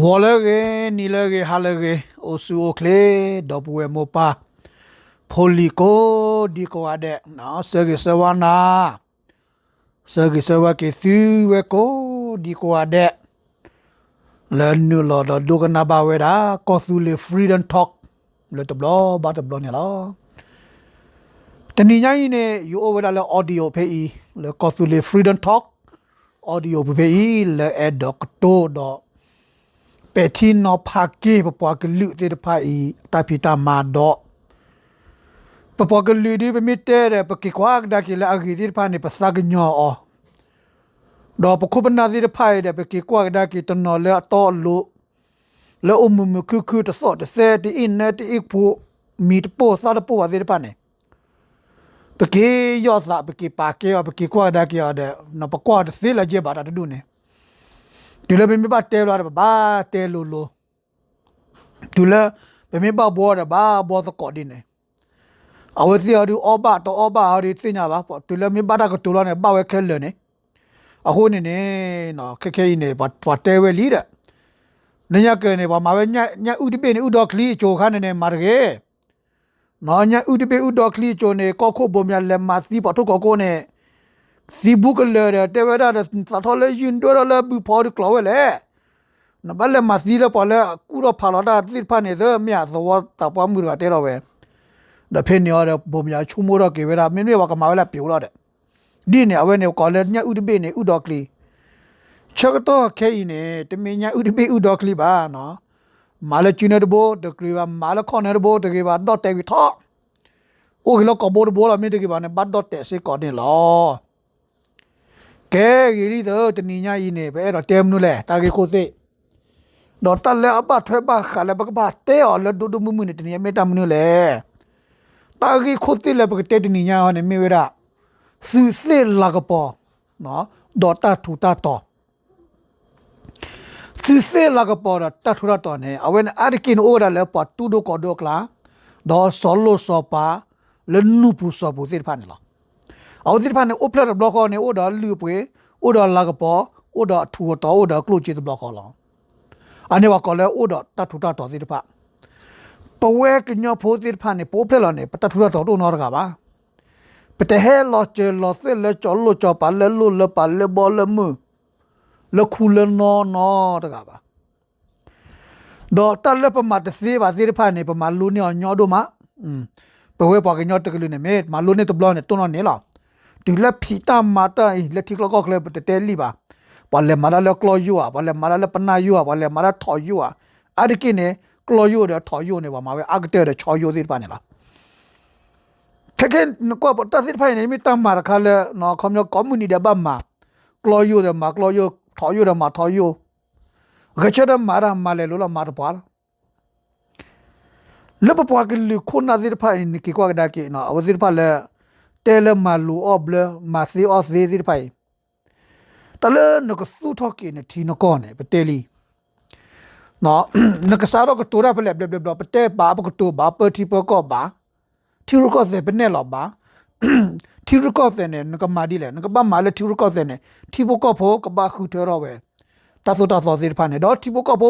ဝေါ်လေကေနီလေကေဟာလေကေအိုဆူအိုကလေဒေါ်ပူဝဲမောပါဖိုလီကိုဒီကိုအတဲ့နော်ဆေကေဆဝနာဆေကေဆဝကေသီဝဲကိုဒီကိုအတဲ့လဲနူလော်ဒဒုကနာဘဝဲတာကောဆူလေ freedom talk လေတဘလဘာတဘလနေလားတနင်္ဂနွေနေ့ယူအိုဝဲတာလဲ audio ဖေးဤလေကောဆူလေ freedom talk audio ဖေးဤလဲအဲ့ဒေါကတို တော့ pe thi no pha ke pa pa ke lu te pha i ta pi ta ma do pa pa ke lu di pe mi te de pa ke kwa da ke la agi ti pha ni pa sa ke nyo o do pa khu na ti pha i de pe ke kwa da ke to no le to lu le um mu ku ku to so de se ti in ne ti ik pu mi to po sa de po wa ti pha ne pe ke yo sa pe ke pa ke pe ke kwa da ke ya de no pa kwa de se la je ba da du ne ဒီလိုပဲ မပါတဲလာတယ်ဘာတဲလို့လို့ဒီလိုပဲမပါဘောတယ်ဘာဘောသကောဒီနေအဝစီအရူအဘတော့အဘအရီသိညာပါပေါ့ဒီလိုမပါတာကတူလာနေပါဝဲခဲလနေအခုနေနေနော်ခက်ခဲနေပါပါတဲဝဲလီတဲ့နညကနေပါမှာပဲညညဥဒိပေနေဥတော်ကလီချိုခါနေနေမာရကေနော်ညဥဒိပေဥတော်ကလီချိုနေကောခုဘုံမြလက်မစီပေါ်ထုတ်ကောကိုနေ စီဘုကလေတဲ့တဲဝဲတာသတော်လေရင်တော်လေဘူပေါ်ကလောဝဲလေနဘလေမစီလေပေါ်လေကူရဖာလာတာတိဖာနေသမြတ်သောတပွားမှုရတဲ့တော့ပဲဒဖေနေရဘုံမြချုံမိုးတော့ကေဝဲတာမင်းတွေဝကမာဝဲလာပြိုတော့တဲ့ဒီနေအဝဲနေကောလေညဥဒိပေနေဥတော်ကလီချက်တော့ခဲဤနေတမင်ညာဥဒိပေဥတော်ကလီပါနော်မာလချူနေတဘောတကလီပါမာလခေါနေတဘောတကေပါတော့တဲဝီထောအိုကလောကဘောဘောလာမင်းတကေပါနေဘတ်တော့တဲစေကောနေလော ကဲရီလီတော့တနိညာကြီးနေပဲအဲ့တော့တဲမနုလဲတာကေခိုစိတော့တက်လဲအပထွဲပါခါလဲဘကပါတဲော်လဒူဒူမမှုနေတနိညာမေတ္တာမနုလဲတာကေခိုစိလဲဘကတဲတနိညာဟောနေမေဝရစူစိလာကပေါ်နော်ဒေါ်တာထူတာတော့စူစိလာကပေါ်တာထူတာတော့နေအဝဲအရကင်အိုရလဲပတ်တူဒိုကောဒိုကလာဒေါ်ဆောလိုဆောပါလနုပူဆောပူစိဖာနေလား အော်ဒီဖာနေအိုပလက်ဘလော့ကောနေအိုဒါလူပွေအိုဒါလာကပေါ်အိုဒါထူတော်အိုဒါကလုချီတဘလော့ကောလောအနေဝကောလဲအိုဒါတထူတာတော်ဒီဖာပဝဲကညဖိုးဒီဖာနေပိုးဖလက်လောနေပတထူတာတော်တို့နော်တကပါပတဟဲလော်ချေလော်ဆဲလဲချော်လို့ချော်ပါလဲလို့လပါလဲဘောလမလခုလနော်နော်တကပါတော့တလက်ပမာတစီပါစီဖာနေပမာလူနေညောတို့မှာอืมပဝဲပွားကညောတကလူနေမေမာလူနေတဘလောနေတွန်းနေလား ဒီလက်ဖီတာမာတာလက်တိကလောကလေပတဲလီပါဘာလဲမာလာလကလောယူอ่ะဘာလဲမာလာလပနာယူอ่ะဘာလဲမာလာထော်ယူอ่ะအဲ့ဒီကိနေကလောယူတဲ့ထော်ယူနေပါမှာပဲအကတဲ့တဲ့ချော်ယူသေးပါနေလားတကယ်ကောပတသစ်ဖိုင်နေမိတမာခါလဲနော်ခမျိုးကွန်မြူနီတဲ့ဘာမှာကလောယူတဲ့မှာကလောယူထော်ယူတဲ့မှာထော်ယူဂချတဲ့မာရမာလဲလို့လာမာတပွားလပပွားကလူခုနာသစ်ဖိုင်နိကိကွာဒါကိနော်အဝသစ်ဖာလဲ tele malu oble masi os de dir pai tale no ko su thok ki ne thi no ko ne pe teli no no ka sa ro ko tora phle ble ble ble pe te ba ba ko to ba pe thi pe ko ba thi ro ko se pe ne lo ba thi ro ko se ne no ka ma di le no ka ba ma le thi ro ko se ne thi bo ko pho ka ba khu tho ro we ta so ta so dir pha ne do thi bo ko pho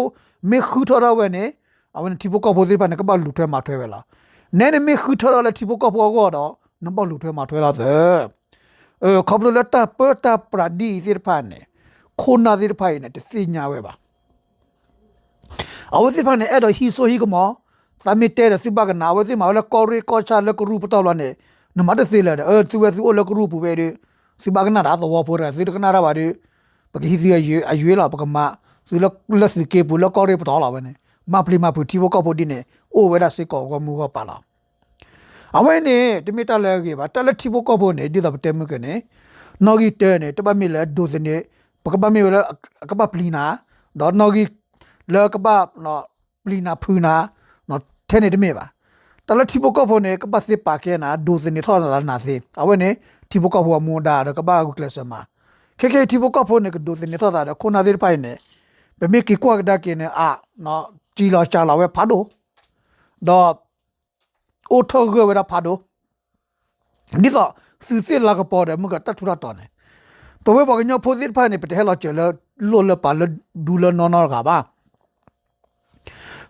me khu tho ro we ne အဝင်တီဘကောပိုစီပါနေကပါလူထွဲမှာထွဲပဲလားနဲနေမေခူထော်ရလက်တီဘကောပိုကောတော့ နဘောလူထွဲမှာထွဲလာစေเออขอบลตาเปิดตาปราดีสิรพานเนี่ยคนนาสิรพายเนี่ยติญาเวบาเอาสิรพานเนี่ยเอดฮีโซฮีกมอสามิเตรสิบากนาเวสิมาแล้วกอริกอชาแล้วก็รูปตอลเนี่ยนมาตสิเลเออสิเวสิโอแล้วก็รูปเวดิสิบากนาราตวอโพระสิรกนาราบาดิปกฮิซิยอายุละปกมาสิแล้วลสิเกปุแล้วกอริปตอลาเวเนี่ยมาพลิมาพุทิวก็พอดิเนี่ยโอเวดาสิกอก็มูก็ปาลาအဝဲနေတမီတလဲကေပါတလက်တီဘကောဖို့နေဒီတော့တဲမကနေနော် ဂီတဲနေတပမီလဲဒိုစနေပကပမီလဲကပပလီနာဒေါ်နော်ဂီလဲကပနော်ပလီနာဖူနာနော်ထဲနေတမေပါတလက်တီဘကောဖို့နေကပစစ်ပါကေနာဒိုစနေထောနာနာစေအဝဲနေတီဘကောဖို့မွန်ဒါကပကုကလစမခေခေတီဘကောဖို့နေကဒိုစနေထောတာခုနာသေးပိုင်နေပမေကီကွာဒါကေနေအာနော်ជីလာချလာဝဲဖာဒိုတော့ အိုထောဂဝရဖာဒိုဒီတော့စီစီလာကပေါ်တယ်မကတထူရတော်နေပဝဲပေါ်ကညဖိုစစ်ဖာနေပတဲလာချေလလိုလပါလဒူလနော်နော်ကပါ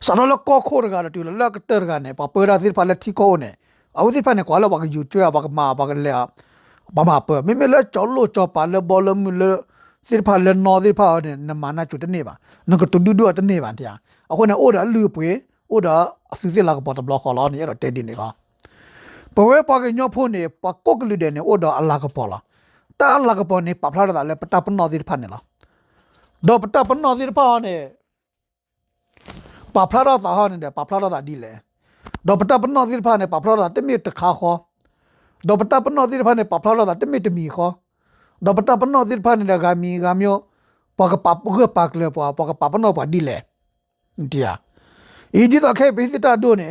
စာတော့လကောခိုရကတူလလကတရကနေပပရာစီဖာလက်တီကိုနေအဝစီဖာနေကွာလဘကယူကျွေးဘကမာဘကလေဘာမပမေမေလချောလို့ချောပါလဘောလမလစီဖာလနော်စီဖာနေနမနာချူတနေပါနကတူဒူဒူတနေပါတရားအခုနေအိုဒါလူပွေ အိုဒါအစီစီလာကပေါ်တဘလခေါ်လာနေရတဲ့ဒီနေကပဝဲပါကညောဖို့နေပကောကလူတဲ့နေအိုဒါအလာကပေါ်လာတာအလာကပေါ်နေပပလာတာလေပတပနော်စီဖာနေလားတော့ပတပနော်စီဖာနေပပလာတာဟာနေတယ်ပပလာတာဒီလေတော့ပတပနော်စီဖာနေပပလာတာတမီတခါခေါ်တော့ပတပနော်စီဖာနေပပလာတာတမီတမီခေါ်တော့ပတပနော်စီဖာနေဂါမီဂါမျိုးပကပပကပကလေပပကပပနော်ပါဒီလေတရား ဤဒီတော့ခဲပိစတာဒိုနေ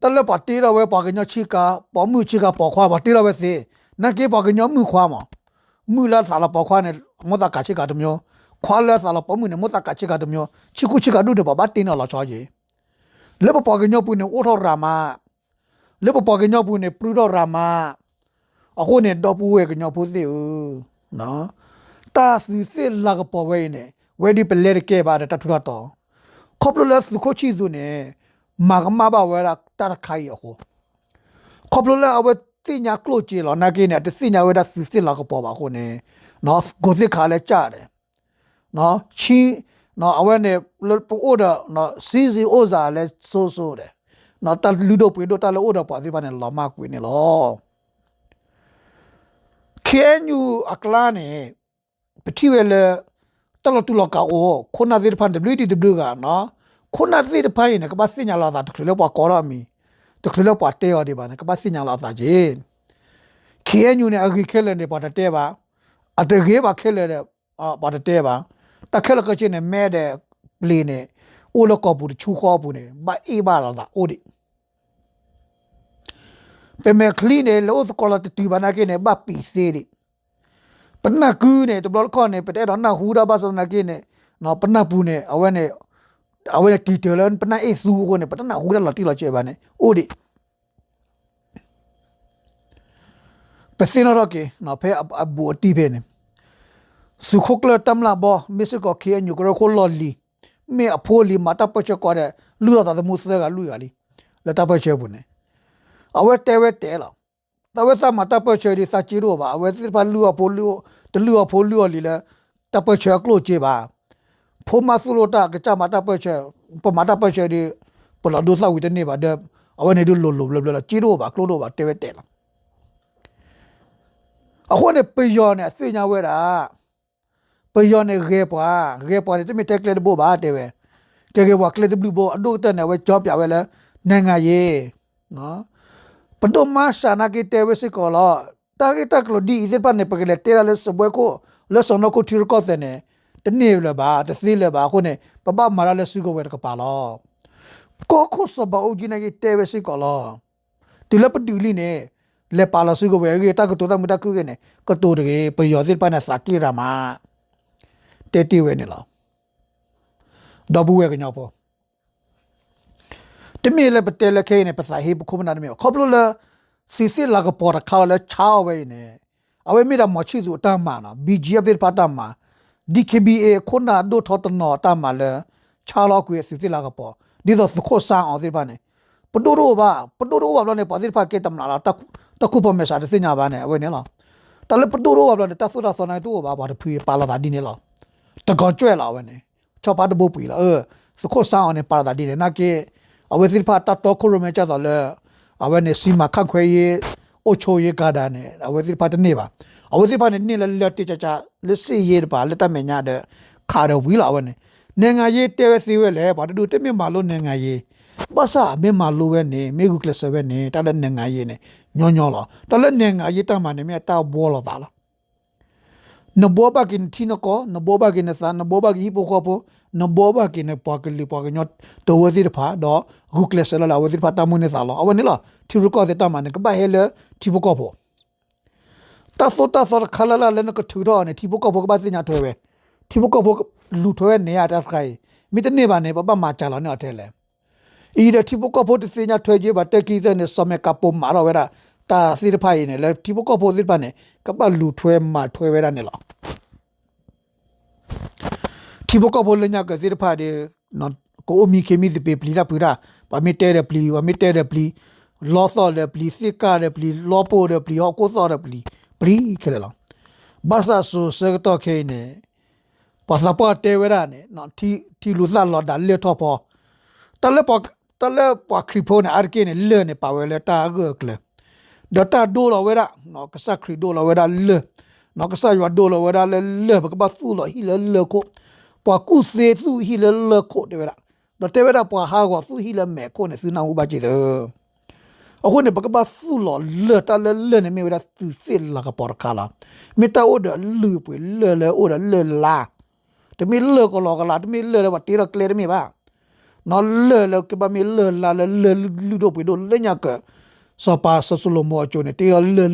တလပတီရဝဲပကညချီကာပေါ်မှုချီကာပေါ်ခွာပါတီရဝဲစေနကေပကညမှုခွာမမှုလာစာလာပေါ်ခွာနေမောတာကချီကာတမျိုးခွာလာစာလာပေါ်မှုနေမောတာကချီကာတမျိုးချီကူချီကာဒုတပဘာတင်းနော်လာချောကြီးလေပပကညပုနေအိုထောရာမလေပပကညပုနေပရူတော်ရာမအခုနေတော့ပူဝဲကညပုစေဦးနော်တာစီစစ်လာကပေါ်ဝဲနေဝဲဒီပလဲကဲပါတထူတော့ ခေါပလလစကိုချီဇုနေမာ ကမဘာဝဲတာတရခိုင်ရခုခေါပလလအဝဲတိညာကလို့ကြည်လောနာကိနေတစိညာဝဲတာစီစစ်လာကပေါ်ပါခုနေနော်ကိုစစ်ခါလဲကြတယ်နော်ချီနော်အဝဲနေပို့ဒါနော်စီစီအိုဇာလဲဆိုးဆိုးတယ်နော်တလူတော့ပွေတော့တလို့အိုဒါပါစီပါနေလာမကွေနေလောခဲညူအကလာနေပတိဝဲလဲတလတူလကအိုခုနာဒီဖန် WDW ကနော်ခုနာဒီဖိုင်နေကပါစညာလာတာတခလပေါ်ကောရမီတခလပေါ်တဲရဒီပါနေကပါစညာလာတာဂျေခဲညူနေအဂိခဲလဲနေပါတဲပါအတကေးပါခဲလဲတဲ့အပါတဲပါတခဲလကချင်းနေမဲတဲ့ပလီနေအိုလကောပူချူခေါပူနေဘာအေးပါလာတာအိုဒီပေမဲကလီနေလို့စကောလာတီဘာနာကေနေဘာပီစီဒီ ပနကူနေတဘလခေါနေပတဲ့တော့နာဟူဒါဘာစနာကေနေနော်ပနပူနေအဝဲနေအဝဲတီတယ်လန်ပနအေဆူကိုနေပတနာဟူဒါလာတီလာချေပါနေအိုဒီပစင်ရောကေနော်ဖဲအဘူတီဖဲနေစုခုကလတမ်လာဘောမစ်ကိုခေညူကရခိုလော်လီမေအဖိုးလီမတာပချကောတဲ့လူရတာမှုစကလူရလီလက်တာပချဘူးနေအဝဲတဲဝဲတဲလာ တဝဲစမတာပချဒီစာချီရောပါအဝဲစစ်ပါလူအဖိုးလူတလူအဖိုးလူလီလဲတပချကလို့ချေပါဖိုမဆူလိုတာကချမတာပချပမတာပချဒီပလာဒိုစာဝီတနေပါတဲ့အဝဲနေဒူလိုလိုဘလဘလချီရောပါကလို့တော့ပါတဲဝဲတဲလာအခုနေပယောနေစညာဝဲတာပယောနေရေပွားရေပွားနေတမီတက်ကလက်ဘောပါတဲ့ပဲကဲကဲဘွားကလက်ဘလူဘောအဒုတ်တဲ့နေဝဲကြောပြဝဲလဲနိုင်ငံရေးနော် ပဒမရှာနာကေတဲဝဲစကောလာတာဂီတက်ကလိုဒီဣပနေပကလက်တဲရလဲစပွဲကိုလဲစနကိုတီရကောတဲ့နေတနေ့လဲပါတသိလဲပါခုနေပပမာရလဲစုကိုဝဲတကပါလောကိုခုစဘအိုဂျီနေကေတဲဝဲစကောလာဒီလပတူလီနေလေပါလာစုကိုဝဲကေတကတိုတမတကုကေနေကတိုတကေပယောစစ်ပနာစာကိရမာတဲတီဝဲနေလောဒဘဝဲကညောပေါ် တမီလပတဲလခဲနေပစာဟေပခုမနာတမီခေါပလိုလာစီစီလာကပေါ်ခေါလာချောဝဲနေအဝဲမီရမချီစုတာမာနာ BGF တဲ့ပါတာမာ DKBA ခုနာဒိုထော်တနော်တာမာလဲချာလောက်ကွေစီစီလာကပေါ်ဒီတော့စခိုဆာအောင်ဒီပါနေပတိုရိုဘာပတိုရိုဘာလောနေပေါ်ဒီဖာကေတမလာတခုတခုပေါ်မေစာတဲ့စညာပါနေအဝဲနေလားတလည်းပတိုရိုဘာလောနေတဆူရာဆော်နိုင်တူဘာဘာတဖီပါလာတာဒီနေလားတကောကြွဲ့လာဝဲနေချောပါတဘိုးပီလာအဲစခိုဆာအောင်နေပါလာတာဒီနေနာကေ အဝဲစီဖာတတော်ခုရမဲကြတော့လဲအဝဲနေစီမခန့်ခွဲရေးအိုချိုရေးကားတာနဲ့အဝဲစီဖာတနေပါအဝဲစီဖာနေနေလဲလက်တိချာချာလက်စီရေးပါလက်တမညာတဲ့ခါတော့ဝီလာဝဲနေနိုင်ငံရေးတဲဝဲစီဝဲလဲဘာတူတမြင့်မာလို့နိုင်ငံရေးဘာသာမင်းမာလို့ပဲနေမေဂုကလစပဲနေတလည်းနိုင်ငံရေးနေညောညောလာတလည်းနိုင်ငံရေးတမနေမြတ်တောက်ဘောလာတာလား နဘောဘကင်တီနကိုနဘောဘကင်နသနဘောဘကဟီပိုခေါပိုနဘောဘကင်နပကလီပကညတ်တဝဒီဖာဒေါဂုကလဆလာဝဒီဖာတမနေသာလောအဝနီလာတီရကောတဲ့တမနကဘဟဲလတီဘကောပိုတသောတသောခလာလာလနကထူရောနေတီဘကောပိုကဘာစညာထွဲပဲတီဘကောပိုလူထွဲနေရတဲ့ခိုင်မိတနေပါနေပပမာချလာနေအထဲလဲဤတဲ့တီဘကောပိုတစညာထွဲကြီးပါတက်ကီးစနေစမေကပုံမာရောဝဲတာ တာစီရဖိုင်နေလဲတီဘကောပိုစစ်ပါနေကပလူထွဲမာထွဲဝဲတာနေလားတီဘကောပိုလညာကစီရဖာဒီနော်ကိုအမီခေမီဒီပေပလီလာပူရာပါမီတဲရပလီပါမီတဲရပလီလောသောရပလီစစ်ကာရပလီလောပိုရပလီဟောကိုသောရပလီပလီခဲလောဘာသာဆူစကတော့ခဲနေပါစပေါ်တဲဝရနေနော်တီတီလူလာလော်ဒါလေတော့ပေါ်တလဲပေါ်တလဲပေါ်ခရီဖိုနေအာကေနေလဲနေပါဝဲလဲတာဂကလေ ဒတာဒိုလောဝဲရနော်ကစခရီဒိုလောဝဲရလဲနော်ကစရွာဒိုလောဝဲရလဲလဲဘကဘာဖူလောဟီလဲလဲကိုပွာကုစေသူဟီလဲလဲကိုတဲဝဲရတော့တဲဝဲရပွာဟာကိုသူဟီလဲမဲကိုနေစနာဥပါကြည့်တယ်အခုနေဘကဘာဖူလောလဲတလဲလဲနေမြေဝဲရသူစစ်လာကပေါ်ခါလာမေတာအိုဒလူပွေလဲလဲအိုဒလဲလာတမီလဲကိုလောကလာတမီလဲလဲဝတီရကလေတမီပါ nó lơ lơ cái ba mi lơ là lơ lơ lu đồ bị đồ lên nhà cờ so pa so so lo mo cho ne te lơ lu đồ bị đồ đi pan ở đi nè bị cái lơ đó ta lơ bị lu bị cái cái đó cái có chữ mà vậy nhá lơ có thì li nè vậy chúng mình cho té này bị ta vậy nè cho té mà bia lo tụi mình nào easy là ba na mi ba mà vậy thì mà cái bỏ thì cho cái này ở bên này bên này tụi ruwa mẹ cung cả đi pan này ở bên này sơ rồi vậy là ở bên này phía đâu su mấy mấy này sơ rồi vậy thì là cái cái pa ကိအိုလကိကေပါတော့ကိုလောနေအဆွေကိုကနာကေပါလူဖော့ဝေလူဖော့ဝမချီသူဟာဆဝရတရူ ဒီပါနေလေဘူတီဝေနေမေကတမေကနေအမေစစ်ကတစစ်ကရတ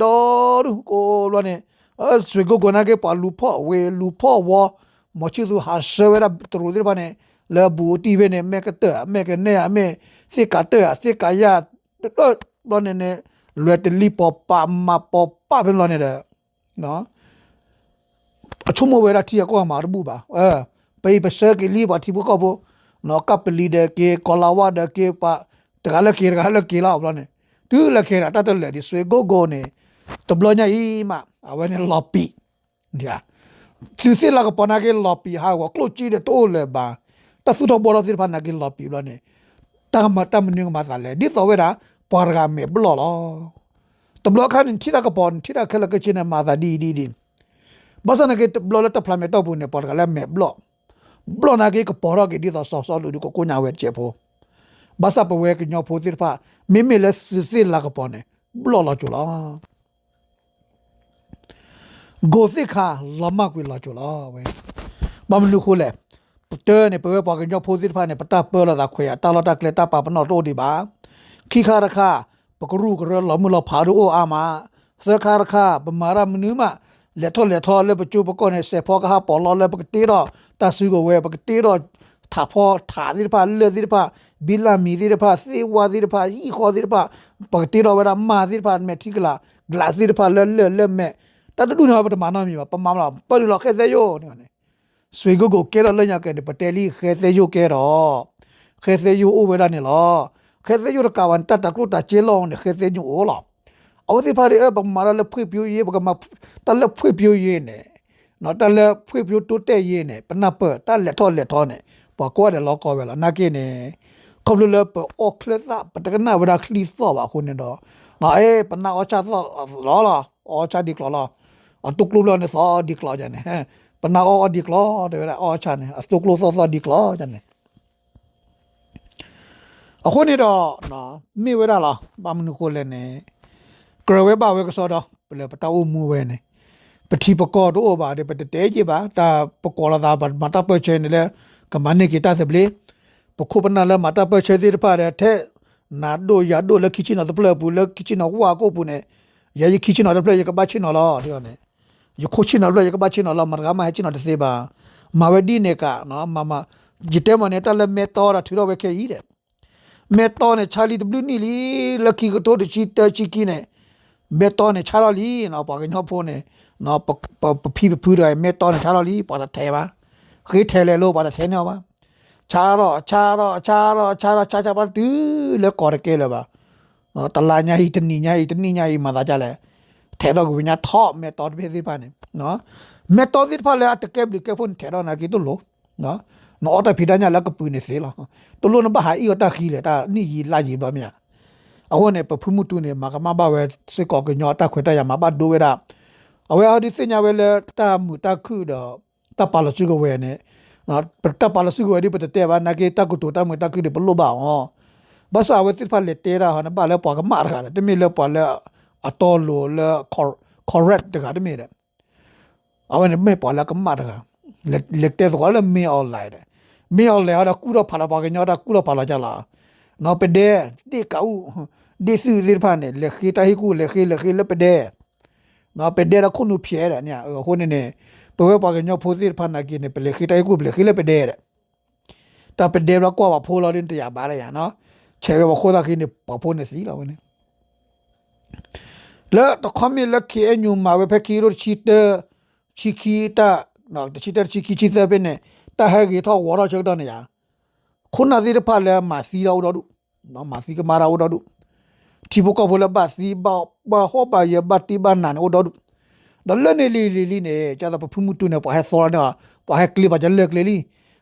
ော့လောနေနေလွယ်တလီပေါ်ပါမပေါ်ပါဘယ်လော နေတယ်နော်အချုံမဝဲတာတီကောမှာဘူးပါအဲပေပစကလီပါတီဘူးကောဘောနော်ကပလီတဲ့ကေကောလာဝတဲ့ကေပါတကလည်းကေတကလည်းကေလာဘလောနေတူလက်ခဲတာတတ်တယ်ဒီဆွေကိုကိုနေ တဘလညာဤမအဝဲနေလော်ပီညာသူစလာကပနာကေလော်ပီဟာဝကလိုချီတဲ့တိုး လေပါတဆုတော့ဘောရစီဖာနာကေလော်ပီလောနေတမတမနင်းမှာသာလေဒီသောဝဲတာပေါ်ကမေဘလောလောတဘလခန်ချီတာကပွန်ချီတာခလကချင်မှာသာဒီဒီဒီဘာစနာကေဘလောလတဖလာမေတော့ဘူးနေပေါ်ကလည်းမေဘလောဘလောနာကေကပေါ်ရကေဒီသောဆောဆောလူကိုကိုညာဝဲချေဖို့ဘာသာပဝဲကညောဖိုတိဖာမိမိလက်စစ်လာကပေါ်နေဘလောလာချူလာဂိုသိခါလမကွေလာချူလာဝဲဘာမလူခိုလဲပတဲနေပဝဲပေါ်ကညောဖိုတိဖာနေပတာပေါ်လာတာခွေတာလတာကလက်တာပါပနောတိုဒီပါခိခါရခါပကရုကရလမလဖာရူအာမသခါရခါပမာရမနုမလက်ထောလက်ထောလက်ပချူပကောနေစေဖောကဟာပေါ်လောလက်ပကတိတော့တဆူကိုဝဲပကတိတော့ထာဖောထာဒီပါလေဒီပါဘီလာမီဒီပါစေဝါဒီပါဤခေါ်ဒီပါပကတိရောဝရမာဒီပါမက်တိကလာဂလာဒီပါလဲလဲလဲမဲ တတတူနာပတမနာမီပါပမမလာပလူလခဲစေယောနေဆွေကိုကိုကဲရလညာကဲပတဲလီခဲစေယောကဲတော့ခဲစေယောအိုဝရနေလောခဲစေယောကဝန်တတကုတချေလောနေခဲစေယောအိုလောအဝစီပါရီအပမာလာဖွေပြိုးရေးပကမတလက်ဖွေပြိုးရေးနေနော်တလက်ဖွေပြိုးတိုးတက်ရေးနေပနပတလက်ထောလက်ထောနေပကွာတယ်လောကောပဲလားနာကိနေခေါလလပအောကလသပတကနာဝရခလီသောပါခုနေတော့နာအေပနာအချသောလောလာအချဒီကလော အတုကလူလနေသောဒီကလောဂျန်ဟဲပနာအောဒီကလောတဲ့ရအချနေအတုကလူသောသောဒီကလောဂျန်အခုနေတော့နော်မိဝရလားဘာမနုကိုလည်းနေကရဝဲပါဝဲကစောတော့ဘယ်ပတောက်မှုဝဲနေပတိပကောတော့ပါတယ်ပတဲကြီးပါတာပကောလာတာမတာပချေနေလေကမနိကေတာစပလေပခုပနာလမတာပချေဒီပါတဲ့ထဲနာဒိုရဒိုလခိချီနော်တပလပူလခိချီနော်ဝါကိုပူနေရရခိချီနော်တပလရကဘာချီနော်လောဒီနေ ယခုချီနော်လရကဘာချီနော်လောမရကမဟချီနော်တစေပါမဝဒီနေကနော်မမဂျစ်တဲမနေတာလမေတော်ရထီရောဝခဲဤတဲ့မေတော်နေချာလီဒဘလူနီလီလခိကတိုတချီတချီကီနေမေတော်နေချာလီနော်ပါကညောဖိုးနေနော်ပပဖီဖူရမေတော်နေချာလီ ပါတဲ့ထဲပါခေထဲလေလို့ပါတဲ့ထဲနေပါချာတော့ချာတော့ချာတော့ချာတော့ချာချာပါတူလေကော်ရကဲလေပါနော်တလာညာဟီတနီညာဟီတနီညာဟီမှာသာကြလဲထဲတော့ကိုညာထော့မေတော်ပဲဒီပါနေနော်မေတော်ဒီပါလေအတကဲဘလကဖွန်ထဲတော့နာကီတူလို့နော်နော်တဖိဒညာလကပူနေစေလားတူလို့နဘာဟာဤတခီလေတာနိကြီးလာကြီးပါမြတ်အဝနဲ့ပဖုမှုတူနေမှာကမဘဝဲစစ်ကောကညောတခွေတရမှာဘဒိုဝဲတာအဝဲအဒီစညာဝဲလေတာမူတခုတော့တပါလစုကဝဲနေနော်တပါလစုကဝဲဒီပတဲ့ဘာနာကေတကုတူတမတကုဒီဘလို့ပါဟောဘာသာဝဲတိဖလက်တေရာဟနဘာလေပွားကမာရခါတမီလေပွားလေ အတော်လိုလေ correct တခါတမီတယ်အဝဲမေပွားလေကမာရခါလက်တဲ့ဆိုလည်းမေအော်လိုက်တယ်မေအော်လေဟာကူတော့ဖလာပါကညောတာကူတော့ဖလာကြလားနော်ပဒေဒီကောဒီစုဒီဖာနေလေခိတာဟီကူလေခိလေခိလေပဒေနော်ပဒေရခုနုဖျဲတယ်ညာဟိုနေနေဘဝပါကညောဖိုစီဖာနာကိနေပလေခိတာဟီကူလေခိလေပဒေရတာပဒေရကွာပါဖိုလော်ရင်တရားပါလေရနော်ချေဘခိုးတာကိနေပဖိုနေစီလာဝ နေလဲတော့ခမီလက်ခိအညူမာဝဖက်ခီရိုချီတချီခီတာနော်ချီတချီခီချီသဘနေတဟဂီထောဝရချက်တော့နေရခုနစီရဖာလဲမာစီရောတော့နော်မာစီကမာရောတော့ tipo ko bola basi ba ba ho ba ye ba ti ba nan o do do le ne li li li ne cha da phu mu tu ne pa ha so na pa ha kli ba ja le kli li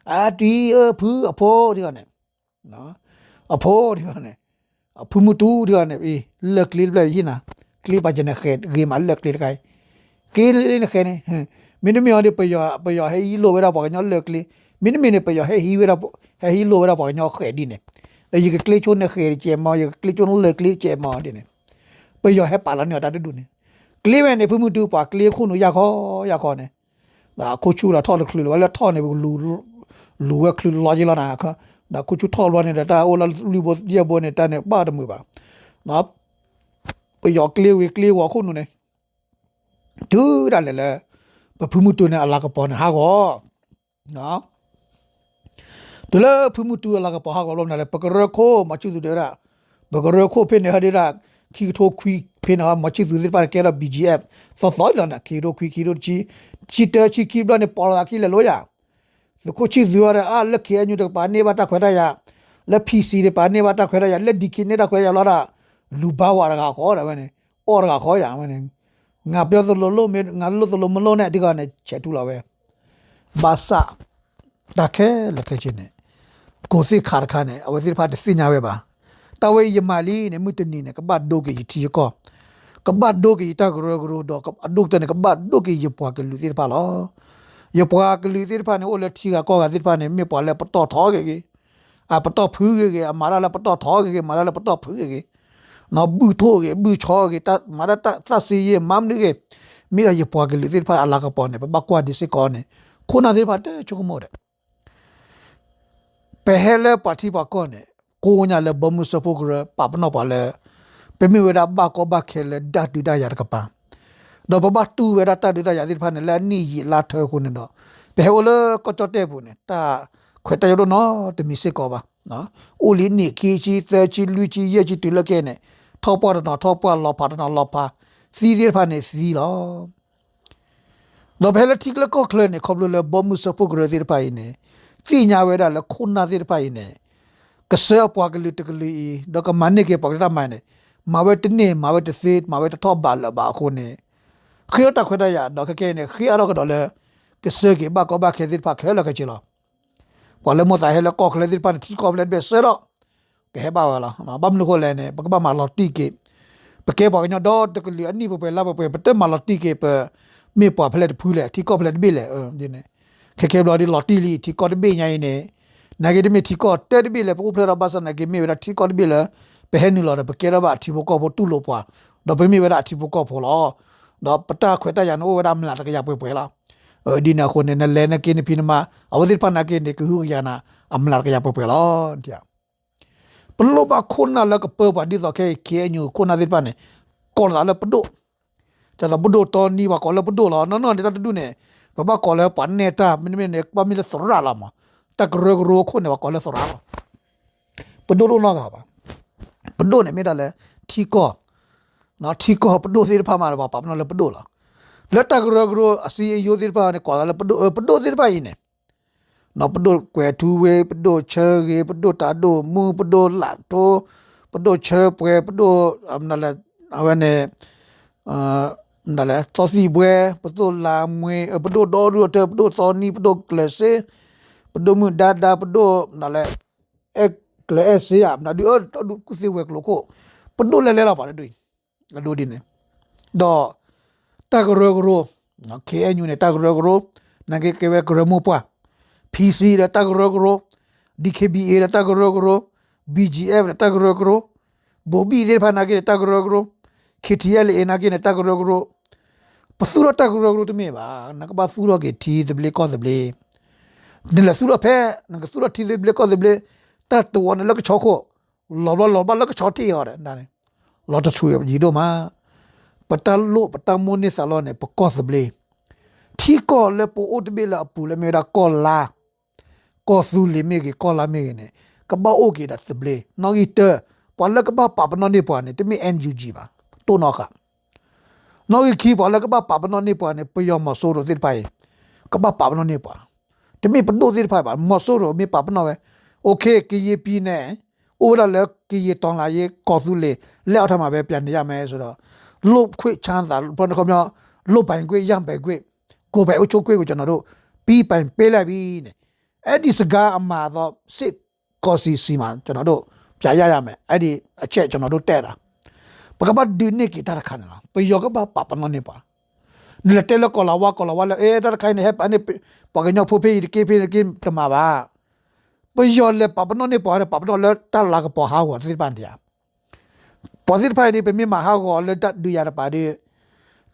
a ti a phu a pho di ka ne no a pho di ka ne a phu mu tu di ka ne e le kli bla yi na kli ba ja ne khe ge ma le kli kai ke li ne khe ne min mi on de pa ya pa ya he yi lo we da pa nya le kli min mi ne pa ya he hi we da he hi lo we da pa nya khe di ne အယကကလေးချိုးနေခေချေမောယကလေးချိုးလို့လေကလေးချေမောဒီနေပယောဟဲပါလာနေတာတူနေကလေးပဲနေဖမှုတူပါကလေးခုနရခေါ်ရခေါ်နေဒါကိုချူလာထော်ကလေးလောလဲထော်နေဘူးလူလူဝကလေးလောကြီးလာနာခဒါကိုချူထော်လောနေတာတာအိုလာလူဘောရဘောနေတာနေပါတမှုပါနော် ပယောကလေးဝကလေးဝခုနနေတူဒါလေလေပဖမှုတူနေအလာကပေါ်နေဟာကောနော်ဒလဖမှုတူလာကပဟာကလုံးနာလေပကရခိုမချူတူဒရာပကရခိုဖိနေဟာဒီရာခီထိုခွီဖိနာမချူတူဒီပါကဲရာ BGF သောသောလနာခီရိုခွီခီရိုချီချီတချီကီဘလနေပေါ်လာခီလေလောရသကိုချီဇူရအာလက်ခဲညူတပါနေပါတခွဲရရလက် PC တွေပါနေပါတခွဲရရလက်ဒီကိနေတာခွဲရလာတာ လူဘာဝရကခေါ်တယ်ပဲနေအော်ရကခေါ်ရမယ်နေငါပြောသလိုလို့ငါလို့သလိုမလို့နဲ့ဒီကနေ့ချက်တူလာပဲဘာစာတခဲလက်ခဲချင်းနေကိုစိခါခါနဲ့အဝစီဖတ်စညာပဲပါတဝေယမလီနဲ့မြတနီနဲ့ကပတ်ဒိုကေတီကောကပတ်ဒိုကေတာဂရဂရဒကအဒုတ်တဲ့ကပတ်ဒိုကေယပွားကလူစီဖာလောယပွားကလူစီဖာနဲ့အိုလက်ထီကကောကစီဖာနဲ့မြပွားလဲပတော်ထောကေကေအပတော်ဖူးကေကေအမာလာပတော်ထောကေကေမာလာပတော်ဖူးကေကေ နော်ဘူးထိုကေဘူးချောကေတမာရတသစီယမမ်နေကေမိရယပွားကလူစီဖာအလာကပေါ်နေပကွာဒီစကောနေခုနာစီဖာတဲ့ချုံမောတဲ့ပဟဲလေပါတီပါကောနေကိုညာလေဘမှုစပုဂရပပနောပါလေပမီဝရဘကောဘခဲလေဒတ်တူဒရကပါတော့ဘဘတူဝရတတူဒရဒီဖာနေလာနီရီလာထောခုနေတော့ဘဲဝလကချတဲ့ဘူးနေတာခွတ်တရတော့နော်တမီစစ်ကောပါနော်အိုလီနီခီချီသချီလူချီရဲ့ချီတူလကဲနေ ထောပေါ်တော့ထောပေါ်လောပါတော့လောပါစီဒီဖာနေစီလောတော့ဘဲလတိကလကောကလနေခေါပလဘမှုစပုဂရဒီဖိုင်နေတိညာဝဲတာလခုနာတိဖိုင်နေကဆဲပွားကလေးတကလေးတော့ကမန်နေကေပေါ်တာမိုင်းနေမဝဲတနေမဝဲတစေမဝဲတထောပါလပါခုနေခေတခွဲတရတော့ကကဲနေခေအတော့ကတော့လေကဆဲကေဘကောဘခဲတိဖာခဲလကချီလောပေါ်လေမတာဟဲလကောကလေးတိဖာတိကောဘလက်ဘဲဆဲတော့ ကဲပါဝလာဘမ်နကိုလဲနေပကပမာလော်တီကေပကေပေါ်ညတော့တကလေးအနိပပဲလာပပဲပတက်မာလော်တီကေပမေပေါ်ဖလက်ဖူးလေတီကောဖလက်ဘီလေဒီနေခက်ခဲဘလော်ဒီလော်တီလီတီကောတဘေညာရင်နေနာဂေတမီတီကောတက်တဘေလေပကူဖလာဘာစနာဂေမီဝရတီကောတဘေလေဘဟဲနူလော်ပကေရဘာတီဘကောဘတူလောပွာတော့ဘမီဝရတီဘကောဖောလောတော့ပတာခွေတရနိုဝရမလာတကရပွဲပွဲလားဒီနာခုနေနလဲနကိနပိနမအဝဒီပနာကေနေကူရနာအမလာကရပွဲပွဲလားတရား ပလောဘခုနာလကပပဒီတော့ခဲကေညူခုနာဒီပနေကောလာလပဒိုကျတော့ဘဒိုတော်နီပါကောလပဒိုလောနော်နော်ဒီတတူနေဘဘကောလဲပန်နေတာမင်းမင်းနေပမီလစရလာမတကရဂရခုနေကောလဲစရလာပဒိုလောနာကပါပဒိုနေမိတာလဲထီကောနော်ထီကောပဒိုစီဖာမှာပါပပနော်လဲပဒိုလာလက်တကရဂရအစီယိုဒီဖာနေကောလဲပဒိုပဒိုစီဖာယင်းနေ နော်ပဒိုကွယ်တူဝေပဒိုချေဂေပဒိုတာဒိုမူပဒိုလာတိုပဒိုချေပွဲပဒိုအမနလဲအဝနေအာဒါလဲသောစီဘွဲပဒိုလာမွေပဒိုဒေါ်ရတပဒိုသောနီပဒိုကလစေပဒိုမဒါဒါပဒိုဒါလဲအကလစေအမနာဒီအော်ကုစီဝဲကလိုကိုပဒိုလဲလဲလာပါတယ်တွေ့အလိုဒီနေတော့တကရဂရိုနော် KNU နဲ့တကရဂရိုနဂေကေဝဲဂရမိုပွား PC တဲ့တကရဂရို DKBA တဲ့တကရဂရို BGF တဲ့တကရဂရိုဘောဘီတဲ့ဖာနာကေတကရဂရို KTL အနာကေနဲ့တကရဂရိုပစုရတကူရကူတမေပါနကပါစုရကေတီဒဘလကောဒဘလနလစုရဖဲနကစုရတီဒဘလကောဒဘလတတ်တဝနလကချောခိုလောဘလောဘလကချောတီရတယ်နာနေလော်တထူရီတော့မှာပတလို့ပတမနိဆာလောနေပကောစဘလေထီကောလေပိုအိုတဘလာပူလေမေရာကောလာ ကောဆူလီမေကေကောလာမေနေကဘာအိုကေဒါစဘလေနော်ဂီတပလကဘာပပနော်နေပွားနေတမီ NUG ပါတိုနော်ခနော်ဂီခီပလကဘာပပနော်နေပွားနေပယောမဆိုးရစစ်ပိုင်ကဘာပပနော်နေပွားတမီပဒိုစစ်ပိုင်ပါမဆိုးရမေပပနော်ပဲโอเคကီယပီနေအိုလာလေကီယတောင်းလာရေကောဆူလေလက်အောက်ထမှာပဲပြန်နေရမယ်ဆိုတော့လုတ်ခွေချမ်းသာဘယ်နှခမလုတ်ပိုင်ခွေရံပိုင်ခွေကိုပဲအချိုးခွေကိုကျွန်တော်တို့ပြီးပိုင်ပေးလိုက်ပြီနဲ့ အဲ့ဒီစကားအမှားတော့စစ်ကောစီစီမန်ကျွန်တော်တို့ပြရရမယ်အဲ့ဒီအချက်ကျွန်တော်တို့တဲ့တာပကပတ်ဒီနိကီတာခါနလားပယောကပါပပနော်နေပါဒီလက်တဲလကောလာဝါကောလာဝါလေအဲတာခိုင်နေဟပ်အနေပကညောဖိုဖေးကေဖေးကေကမှာပါပယောလေပပနော်နေပါပပနော်လေတာလာကပဟာဝတ်ဒီပန်တရာ positive ဖိုင်ဒီပမီမဟာကိုလေတဒူရပါဒီ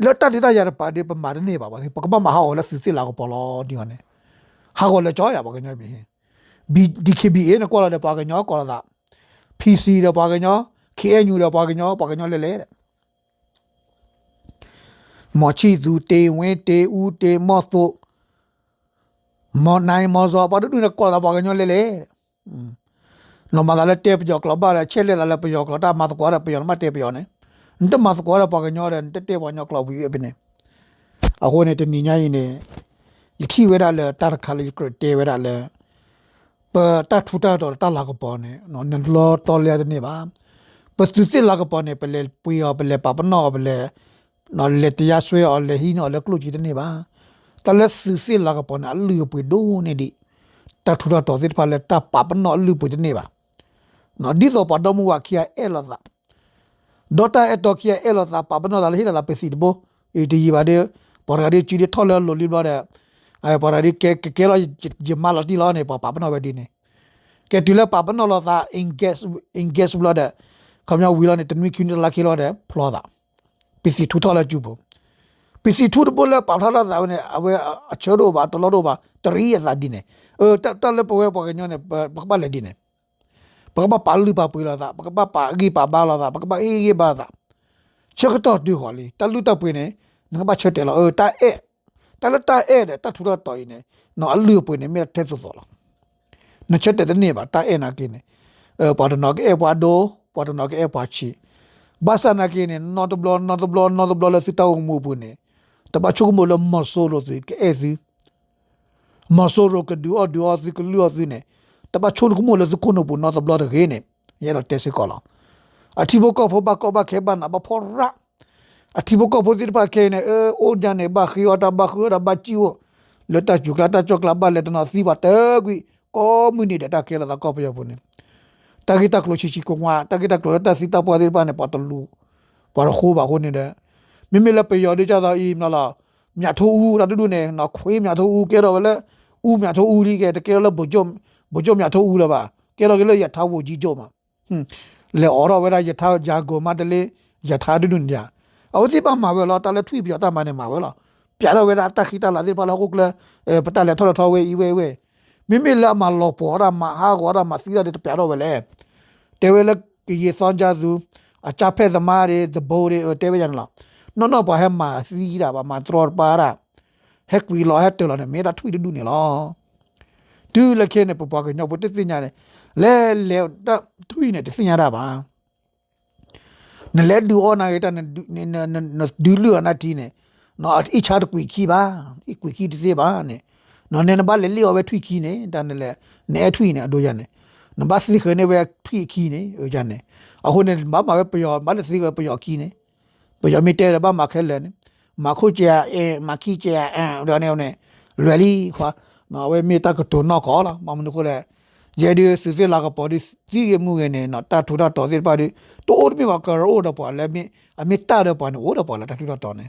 လေတတရရပါဒီပမာနေပါပါပကပမဟာကိုလေစစ်စစ်လာကိုပေါ်လို့ဒီဟနေ ဟာကိုလေကြောရပါကညပြီဘီ DKBA နဲ့ကောလာတဲ့ပါကညောကောလာတာ PC တဲ့ပါကညော KNU တဲ့ပါကညောပါကညောလဲလဲတဲ့မော်ချီသူတေဝင်းတေဦးတေမော့သုမော်နိုင်မော်ဇောပါတူနဲ့ကောလာပါကညောလဲလဲတဲ့ no ma dale te pyo klo ba la chele la la pyo klo ta ma ko ra pyo ma te pyo ne nte ma ko ra pa ga nyo re nte te ba nyo klo bi e ne a ho ne te ni nya yin ne yi thi we da le ta kha le kro te we da le pa ta thu ta to ta la ko po ne no ne lo to le de ne ba pa tu te la ko po ne pe le pu yo pe le pa pa no pe le no le te ya swe o le hi no le klo ji de ne ba ta le su si la ko po ne a lu pu do ne di ta thu ta to se pa le ta pa pa no lu pu de ne ba နော်ဒီတော့ပဒမှုဝခီအဲလာသာဒေါတာအတော့ခီအဲလာသာပပနောဒါလဟီလာပစီတဘောအီတီဘာဒေပေါ်ရာဒီချီဒီထော်လလိုလီဘာတဲ့ အဲပေါ်ရာဒီကဲကဲလာဂျမလာတီလာနေပပပနောဝဒီနေကဲတူလာပပနောလာသာအင်ဂက်အင်ဂက်ဘလဒခမယဝီလာနေတနမီကွန်းလာခီလာတဲ့ဖလောဒါပစီထူထော်လာကျူဘောပစီထူဘောလာပထလာသာနေအဝဲအချောတော့ပါတလောတော့ပါတရီရသာဒီနေအဲတတလပွဲပေါ်ကညနေပပလက်ဒီနေ pakapa palu pa pula ta pakapa pa gi pa ba la ta pakapa e gi ba ta chak to du ho li ta lu ta pwe ne na ba chet la o ta e ta la ta e de ta thu ra to yi ne no a lu pwe ne me te so so la na chet de ne ba ta e na ki ne e pa do no ke e pa do pa do no ke e pa chi ba sa na ki ne no to blo no to blo no to blo la si ta mu pu ne ta ba chu mo lo mo so lo ti ke e si mo so ro ke du o du o si ke lu o si ne တပချုံကမိုလစကုနဘူနော်တဘလရဂေနေရတော့တက်စကောလာအတိဘကောဖဘကောဘခေဘနာဘဖောရအတိဘကောဖိုဒီပါကေနေအိုဒန်နေဘခီဝတာဘခီဝတာဘချီဝလတချူကလာတချောကလာဘလက်တနာစီဘတဲကွီ ကောမြူနီတကေလာကောပယပုန်တဂီတကလိုချီချီကောဝါတဂီတကလိုတစီတပွားဒီပါနေပတ်တလူပါရခိုးပါခုနေတဲ့မိမိလက်ပယောဒီကြသာအီမလားမြတ်ထိုးဦးရတူနေနော်ခွေးမြတ်ထိုးဦးကဲတော့လေဦးမြတ်ထိုးဦးလေးကတကယ်လို့ဘုံကြုံဘုကြောမြတ်ထိုးဦး了吧ကဲတော့ကလေးရထားဖို့ကြီးကြမှာဟွန်းလေအော်တော့ဝဲရထားဂျာကိုမတလေးရထားဒုညအော်ဒီပါမှာဝဲလောတလည်းထွေပြတာမနေ မှာဝဲလောပြတော့ဝဲတာတခိတလာဒီပါလောကုကလအဲပတလည်းထော်ထော်ဝဲဤဝဲဝဲမိမိလာမလောပေါ်ရမဟာကောရမစီရတဲ့ပြတော့ဝဲလေတဲဝဲလက်ကြီးစောင်းကြသူအချဖဲသမားတွေသဘိုးတွေတဲဝဲရလားနော်နော်ပါဟဲမှာစီးတာပါမထရောပါရာဟက်ဝီလောဟက်တယ်လောမေတာထွေဒုနေလောဒူလခဲနေပပကညောပတစညာနေလဲလဲတထွိနေတစညာတာပါ နလဲဒူအော်နာရတနဒူလူအနာတီနေနော်အချာတကွီခီပါအကွီခီတစေပါနေနော်နေနဘာလေလီော်ပဲထွိခီနေတန်လဲနဲထွိနေအတို့ရနေနဘာစလိခနေပဲထွိခီနေဟိုကြနေအခုနေမမပဲပျော်မလက်စလိကပျော်ခီနေပျော်မီတဲဘာမခဲလဲနေမခုကြအဲမခီကြအဲတော့နေနေလွယ်လီခွာနော်ဝဲမေတာကတိုနော်ကောလာမမနကိုလေ ရေဒီစစ်စစ်လာကပေါ်ဒီစီရမှုငယ်နေနော်တာထူတာတော်စစ်ပါဒီတိုအိုဒီမကရောတော့ပေါ်လဲမင်းအမေတာတော့ပေါ်နေအိုတော့ပေါ်လာတာထူတာတော်နေ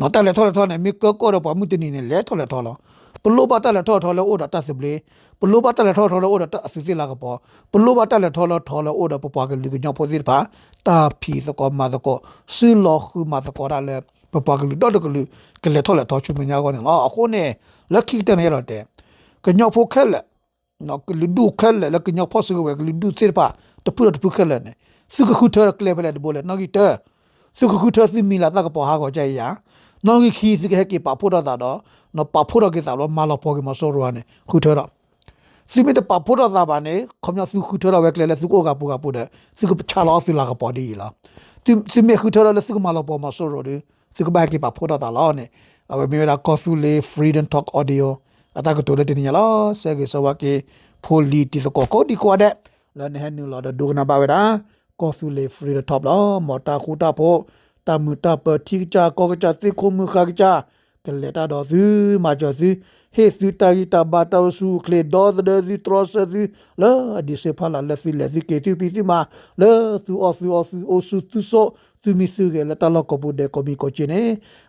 နော်တက်လေထော်လေထော်နေမိကောကောတော့ပေါ်မှုတင်နေလဲထော်လေထော်လောပလိုဘတက်လေထော်ထော်လေအိုတော့တတ်စပလေပလိုဘတက်လေထော်ထော်လေအိုတော့တစစ်စစ်လာကပေါ်ပလိုဘတက်လေထော်လေထော်လေအိုတော့ပပွားကလူကညောပေါ်စစ်ပါတာဖီစကောမာစကောဆူလောခူမာစကောရလဲပပကလူတော့ကလူကလေထော်လေထော်ချူမညာကောနေငါအခုနေလက်ခိတနေရတဲ့ကညောဖို့ခက်လက် နော်ကလူဒုခက်လက်လကညောဖို့စကဝဲကလူဒုစစ်ပါတပူတပူခက်လက်နေစုကခုထကလေပလေဘောလေနော်ဂီတစုကခုထစီမီလာတကပေါ်ဟာကိုကြိုင်ယာနော်ဂီခီစကဟကေပါဖို့တော့တာတော့နော်ပါဖို့တော့ကေတာတော့မာလောပေါ်ကေမဆိုးရနေခုထတော့စီမီတပါဖို့တော့တာပါနေခမစုခုထတော့ဝက်ကလေလေစုကိုကပူကပူတဲ့စုကချလောစီလာကပေါ်ဒီလာစီစီမီခုထတော့လေစုကမာလောပေါ်မဆိုးရဒီစုကဘာကေပါဖို့တော့တာလောနေအဝေမီရာကောဆူလေ freedom talk audio အတာကတိုလက်တင်ရလားဆေကေစဝကေဖိုလီတီစကိုကိုဒီကွာတဲ့လန်ဟန်နူလာဒိုကနာပါဝဒါကောဆူလေဖရီဒတော့လောမော်တာခုတာဖို့တာမူတာပတိချာကောကချာသိခုမှုခါကချာကလေတာတော့သူမာချောသူဟေသူတာဂီတာဘာတာဆူကလေဒေါ်ဒဒီထရဆဒီလာဒီစေဖလာလက်စီလက်စီကေတူပီတီမာလာ သူအော်သူအော်သူအိုဆူသူဆိုသူမီစုကလေတာလောကဘူဒေကိုမီကိုချီနေ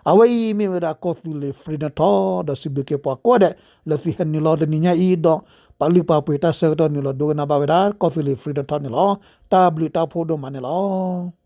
အဝေးမီဝဒါကောသူလေဖရီဒတော့ဒစီဘကေပွားကောတဲ့လက်စီဟန်နီလောဒနီညာအီတော့ပါဠိပါပွေတာဆက်တော့နီလောဒိုနာဘာဝဒါကောသူလေဖရီဒတော့နီလောတာဘလူတာဖိုဒိုမနီလော